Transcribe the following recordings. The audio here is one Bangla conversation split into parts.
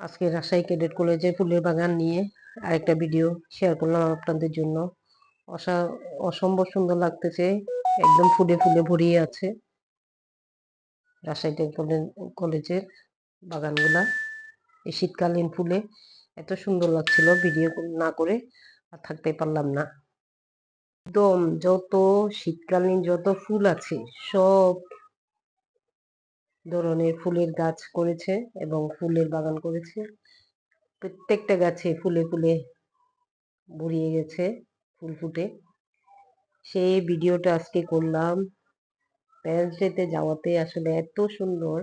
আজকে রাজশাহী ক্যাডেট কলেজে ফুলের বাগান নিয়ে আরেকটা ভিডিও শেয়ার করলাম আপনাদের জন্য। অসা, অসম্ভব সুন্দর লাগতেছে, একদম ফুলে ফুলে ভরিয়ে আছে রাজশাহী কলেজের বাগানগুলা। এই শীতকালীন ফুলে এত সুন্দর লাগছিল ভিডিও না করে আর থাকতে পারলাম না। একদম যত শীতকালীন যত ফুল আছে, সব ধরনের ফুলের গাছ করেছে এবং ফুলের বাগান করেছে। প্রত্যেকটা গাছে ফুলে ফুলে ভরিয়ে গেছে, ফুল ফুটে। সেই ভিডিওটা আজকে করলাম। প্যারেন্টস ডেতে যাওয়াতে আসলে এত সুন্দর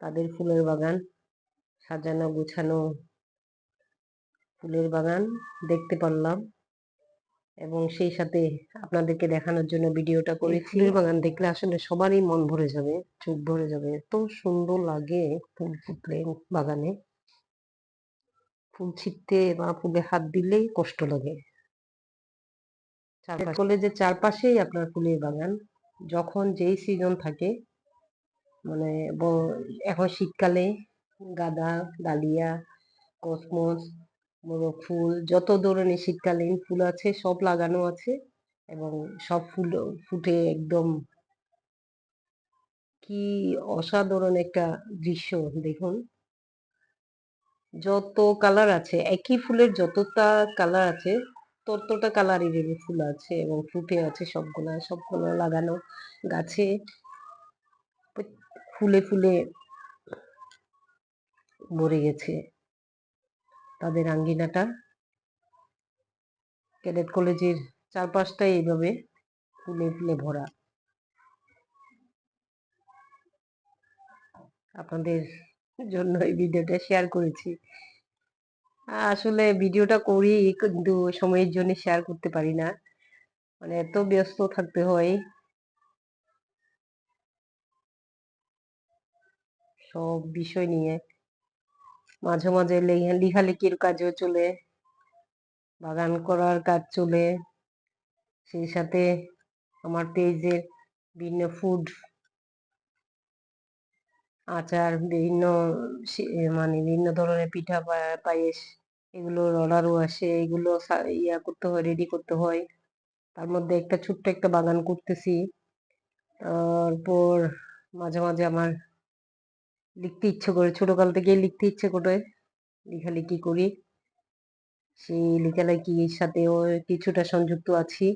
তাদের ফুলের বাগান, সাজানো গুছানো ফুলের বাগান দেখতে পারলাম। এবং সেই সাথে আপনাদেরকে দেখানোর জন্য ভিডিওটা করি ফুলের বাগান দেখলে আসলে সবারই মন ভরে যাবে চোখ ভরে যাবে। এত সুন্দর লাগে ফুল ফুটলে বাগানে। ফুল ছিটতে বা ফুলে হাত দিলেই কষ্ট লাগে। কলেজের চারপাশেই আপনার ফুলের বাগান। যখন যেই সিজন থাকে মানে এখন শীতকালে গাঁদা ডালিয়া কসমস ফুল, যত ধরনের শীতকালীন ফুল আছে, সব লাগানো আছে এবং সব ফুল ফুটে একদম কি অসাধারণ একটা দৃশ্য দেখুন। যত কালার আছে, একই ফুলের যতটা কালার আছে, ততটা কালারের ফুল আছে এবং ফুটে আছে সবগুলা, সবগুলো লাগানো গাছে। ফুলে ফুলে ভরে গেছে। তাদের আঙ্গিনাটা। ক্যাডেট কলেজের চারপাশটাই এইভাবে ফুলে ফুলে ভরা। আপনাদের জন্য এই ভিডিওটা শেয়ার করেছি। আসলে ভিডিওটা করি কিন্তু সময়ের জন্য শেয়ার করতে পারি না। মানে এত ব্যস্ত থাকতে হয়। সব বিষয় নিয়ে। মাঝে মাঝে লেখালেখির কাজও চলে, বাগান করার কাজ চলে। সেই সাথে আমার পেজের বিভিন্ন ফুড আচার, বিভিন্ন মানে বিভিন্ন ধরনের পিঠা পায়েস, এগুলোর অর্ডারও আসে। এগুলো ইয়া করতে হয় রেডি করতে হয়। তার মধ্যে একটা ছোট্ট একটা বাগান করতেছি। তারপর মাঝে মাঝে আমার লিখতে ইচ্ছে করে, ছোটকাল থেকে লিখতে ইচ্ছে করে। লেখালেখি করি। সেই লেখালেখির সাথেও কিছুটা সংযুক্ত আছি।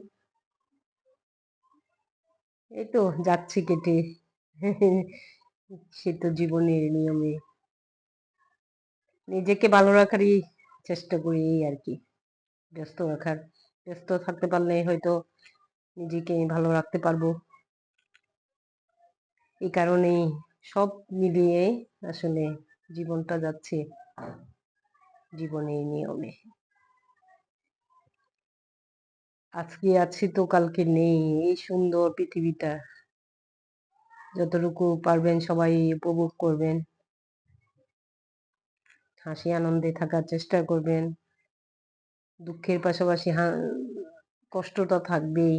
এই তো যাচ্ছি কেটে। সে তো জীবনের নিয়মে। নিজেকে ভালো রাখারই চেষ্টা করি এই আর কি। ব্যস্ত রাখার। ব্যস্ত থাকতে পারলে হয়তো নিজেকে ভালো রাখতে পারব। এই কারণেই সব মিলিয়ে আসলে জীবনটা যাচ্ছে জীবনের নিয়মে। আজকে আছি তো, কালকে নেই, এই সুন্দর পৃথিবীটা। যতটুকু পারবেন সবাই উপভোগ করবেন। হাসি আনন্দে থাকার চেষ্টা করবেন। দুঃখের পাশাপাশি কষ্ট তো থাকবেই,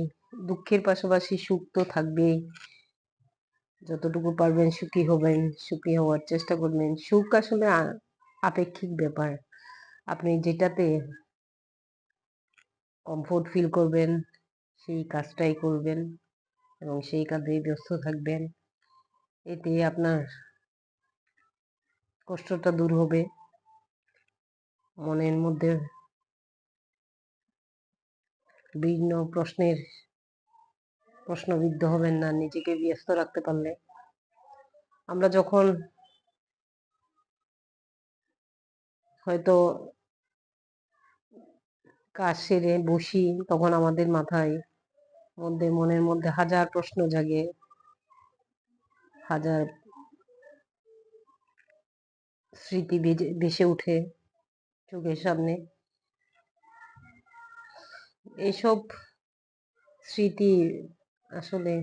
দুঃখের পাশাপাশি সুখ তো থাকবেই। যতটুকু পারবেন সুখী হবেন, সুখী হওয়ার চেষ্টা করবেন। সুখ আসলে আপেক্ষিক ব্যাপার। আপনি যেটাতে কমফোর্ট ফিল করবেন, সেই কাজটাই করবেন এবং সেই কাজে ব্যস্ত থাকবেন। এতে আপনার কষ্টটা দূর হবে। মনের মধ্যে বিভিন্ন প্রশ্নের প্রশ্নবিদ্ধ হবেন না, নিজেকে ব্যস্ত রাখতে পারলে। আমরা যখন হয়তো কাজ সেরে বসি, তখন আমাদের মাথায় মধ্যে, মনের মধ্যে হাজার প্রশ্ন জাগে। হাজার স্মৃতি ভেসে উঠে চোখের সামনে। এসব স্মৃতি আসলে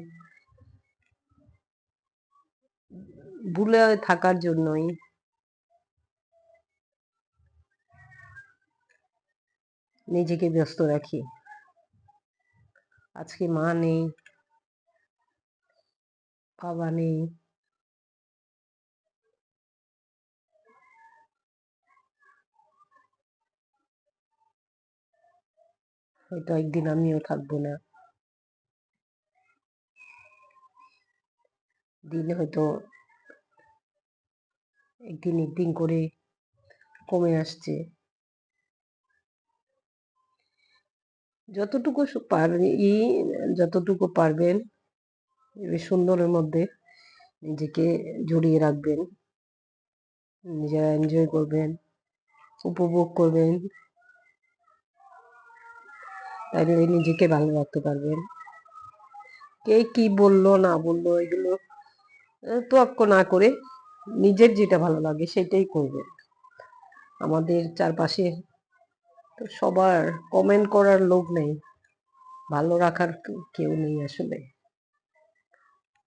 ভুলে থাকার জন্যই। নিজেকে ব্যস্ত রাখি। আজকে মা নেই, বাবা নেই। হয়তো একদিন আমিও থাকব না। দিন হয়তো একদিন একদিন করে কমে আসছে। যতটুকু পারি যতটুকু পারবেন সুন্দরের মধ্যে নিজেকে জড়িয়ে রাখবেন। নিজেরা এনজয় করবেন, উপভোগ করবেন। তাহলে নিজেকে ভালো রাখতে পারবেন। কে কি বলল না বলল, এগুলো তোয়াক্ক না করে নিজের যেটা ভালো লাগে সেটাই করবেন আমাদের চারপাশে তো সবার কমেন্ট করার লোক নেই। ভালো রাখার কেউ নেই আসলে।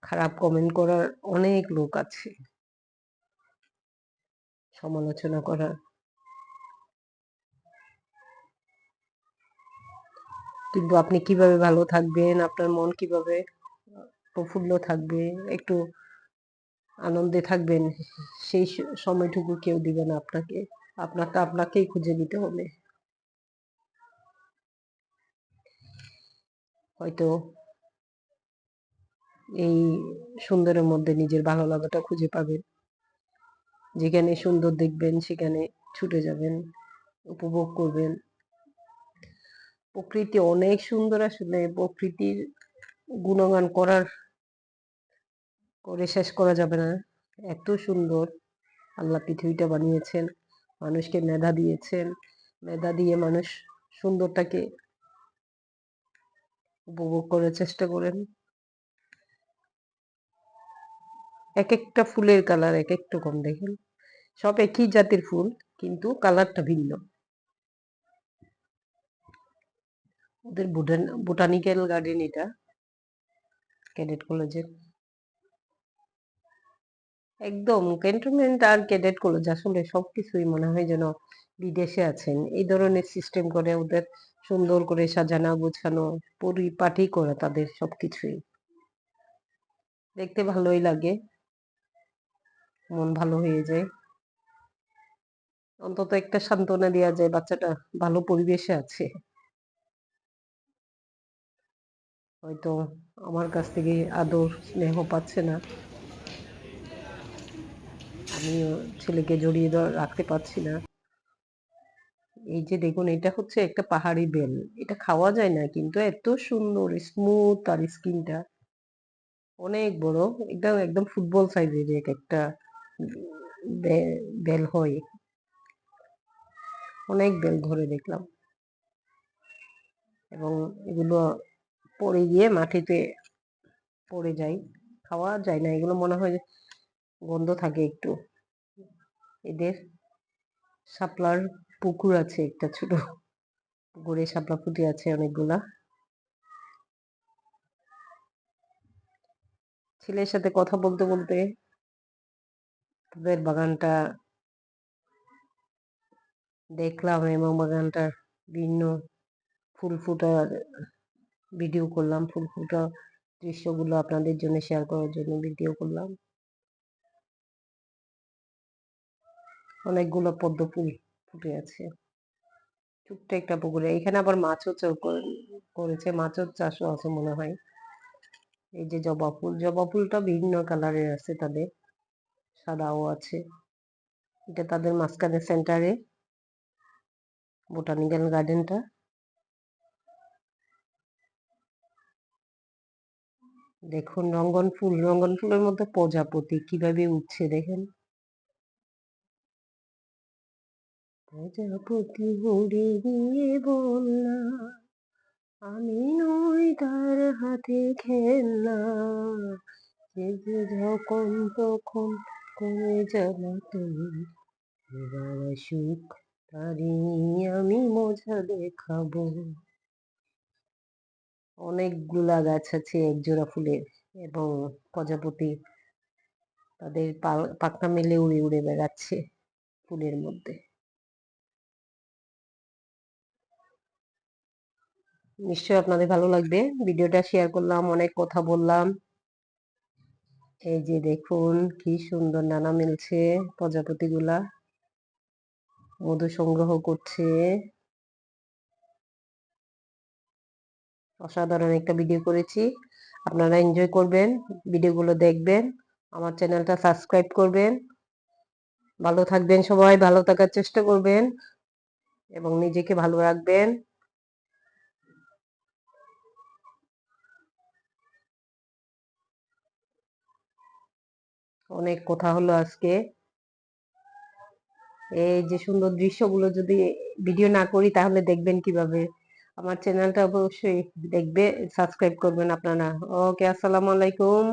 খারাপ কমেন্ট করার অনেক লোক আছে। সমালোচনা করার। কিন্তু আপনি কীভাবে ভালো থাকবেন? আপনার মন কীভাবে প্রফুল্ল থাকবে? একটু আনন্দে থাকবেন। সেই সময়টুকু কেউ দিবে না আপনাকে। আপনাকে, আপনাকেই খুঁজে নিতে হবে। হয়তো এই সুন্দরের মধ্যে নিজের ভালো লাগাটা খুঁজে পাবেন। যেখানে সুন্দর দেখবেন, সেখানে ছুটে যাবেন, উপভোগ করবেন। প্রকৃতি অনেক সুন্দর আসলে। প্রকৃতির গুণগান করার করে শেষ করা যাবে না। এত সুন্দর আল্লাহ পৃথিবীটা বানিয়েছেন, মানুষকে মেধা দিয়েছেন, মেধা দিয়ে মানুষ সুন্দরটাকে উপভোগ করার চেষ্টা করেন। এক একটা ফুলের কালার এক এক রকম দেখেন। সব একই জাতের ফুল, কিন্তু কালারটা ভিন্ন। ওদের বোটানিক্যাল গার্ডেন এটা, ক্যাডেট কলেজের। একদম ক্যান্টনমেন্ট আর ক্যাডেট কলেজ আসলে সবকিছুই মনে হয় যেন বিদেশে আছেন। এই ধরনের সিস্টেম করে ওদের সুন্দর করে সাজানো, গোছানো, পরিপাটি করা তাদের সবকিছুই। দেখতে ভালোই লাগে। মন ভালো হয়ে যায়। অন্তত একটা সান্ত্বনা দেওয়া যায় বাচ্চাটা ভালো পরিবেশে আছে। হয়তো আমার কাছ থেকে আদর, স্নেহ পাচ্ছে না। আমিও ছেলেকে জড়িয়ে রাখতে পারছি না। এই যে দেখুন, এটা হচ্ছে একটা পাহাড়ি বেল। এটা খাওয়া যায় না কিন্তু এত সুন্দর স্মুথ আর স্কিনটা অনেক বড়। একদম একদম ফুটবল সাইজের এক একটা বেল হয়। অনেক বেল ধরে দেখলাম। এবং এগুলো পড়ে গিয়ে মাটিতে পড়ে যায়। খাওয়া যায় না। এগুলো মনে হয় গন্ধ থাকে একটু। এদের শাপলার পুকুর আছে একটা ছোট। পুকুরে শাপলা ফুটে আছে অনেকগুলা। ছেলের সাথে কথা বলতে বলতে তাদের বাগানটা দেখলাম এবং বাগানটার বিভিন্ন ফুল ফুটার ভিডিও করলাম। ফুল ফুটা দৃশ্যগুলো আপনাদের জন্য শেয়ার করার জন্য ভিডিও করলাম। অনেকগুলো পদ্ম ফুল ফুটে আছে। ছোট্ট একটা পুকুরে। এখানে আবার মাছও করেছে। মাছের চাষও আছে মনে হয়। এই যে জবা ফুল। জবা ফুলটা বিভিন্ন কালারের আছে তাদের। সাদাও আছে। এটা তাদের মাঝখানে সেন্টারে বোটানিক্যাল গার্ডেনটা দেখুন রঙ্গন ফুল। রঙ্গন ফুলের মধ্যে প্রজাপতি কীভাবে উঠছে দেখেন। প্রজাপতি উড়ে গিয়ে বললা আমি নই তার হাতে খেলনা। সে যে যখন তখন করে জ্বালাতন এবার সুখ তারি আমি মজা দেখাবো। অনেকগুলা গাছ আছে একজোড়া ফুলের, এবং প্রজাপতি তাদের পা- পাখনা মেলে উড়ে উড়ে বেড়াচ্ছে ফুলের মধ্যে। নিশ্চয়ই আপনাদের ভালো লাগবে। ভিডিওটা শেয়ার করলাম, অনেক কথা বললাম। এই যে দেখুন, কি সুন্দর নানা মিলছে প্রজাপতিগুলা। মধু সংগ্রহ করছে। অসাধারণ একটা ভিডিও করেছি। আপনারা এনজয় করবেন, ভিডিওগুলো দেখবেন। আমার চ্যানেলটা সাবস্ক্রাইব করবেন। ভালো থাকবেন সবাই, ভালো থাকার চেষ্টা করবেন এবং নিজেকে ভালো রাখবেন। অনেক কথা হলো আজকে। এই যে সুন্দর দৃশ্যগুলো যদি ভিডিও না করি তাহলে দেখবেন কীভাবে? আমার চ্যানেলটা অবশ্যই দেখবে সাবস্ক্রাইব করবেন আপনারা। ওকে আসসালামু আলাইকুম।